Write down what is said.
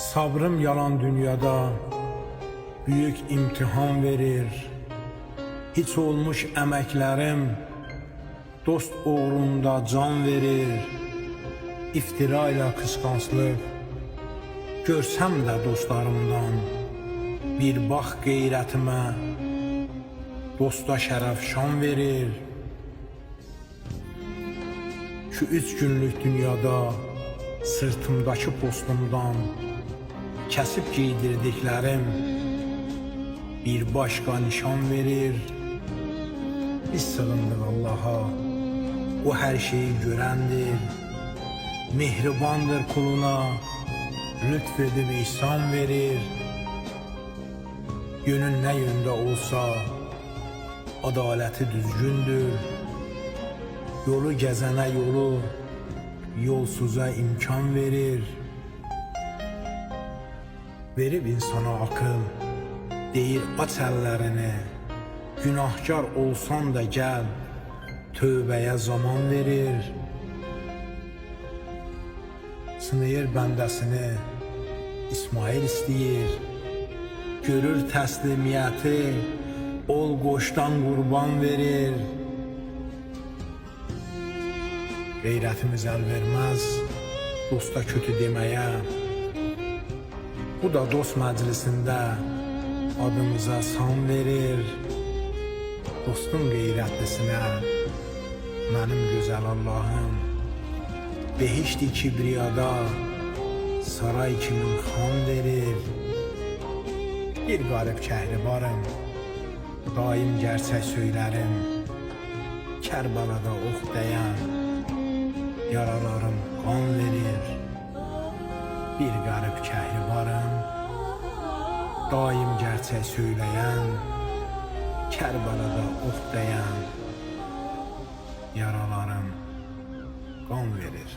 Sabrım yalan dünyada büyük imtihan verir. Hiç olmuş emeklerim dost uğrunda can verir. İftira ile kıskançlık görsem de dostlarımdan bir bak gayretime dosta şeref şan verir. Şu üç günlük dünyada sırtımdaki postumdan kesip giydirdiklerim bir başka nişan verir. Biz sığındık Allah'a, o her şeyi görendir. Mehribandır kuluna, lütfedip ihsan verir. Yönün ne yönde olsa, adaleti düzgündür. Yolu gezene yolu, yolsuza imkan verir. Verib insana akıl, deyir aç əllərini. Günahkar olsan da gəl, tövbəyə zaman verir. Sınayır bəndəsini, İsmail istəyir. Görür təslimiyyəti, ol qoşdan qurban verir. Qeyrətimiz əl verməz dosta kötü deməyə. Bu da dost məclisində adımıza san verir. Dostum qeyrətlisinə mənim gözəl Allahım behişti kibriyada saray kimi xan verir. Bir qalib kəhribarım, daim gerçək söylərim. Kərbalada ox dəyən yaralarım qan verir bir garip qərib kəhribarım Daim gerçək söyləyən Kərbəlada ox dəyən Yaralarım qan verir.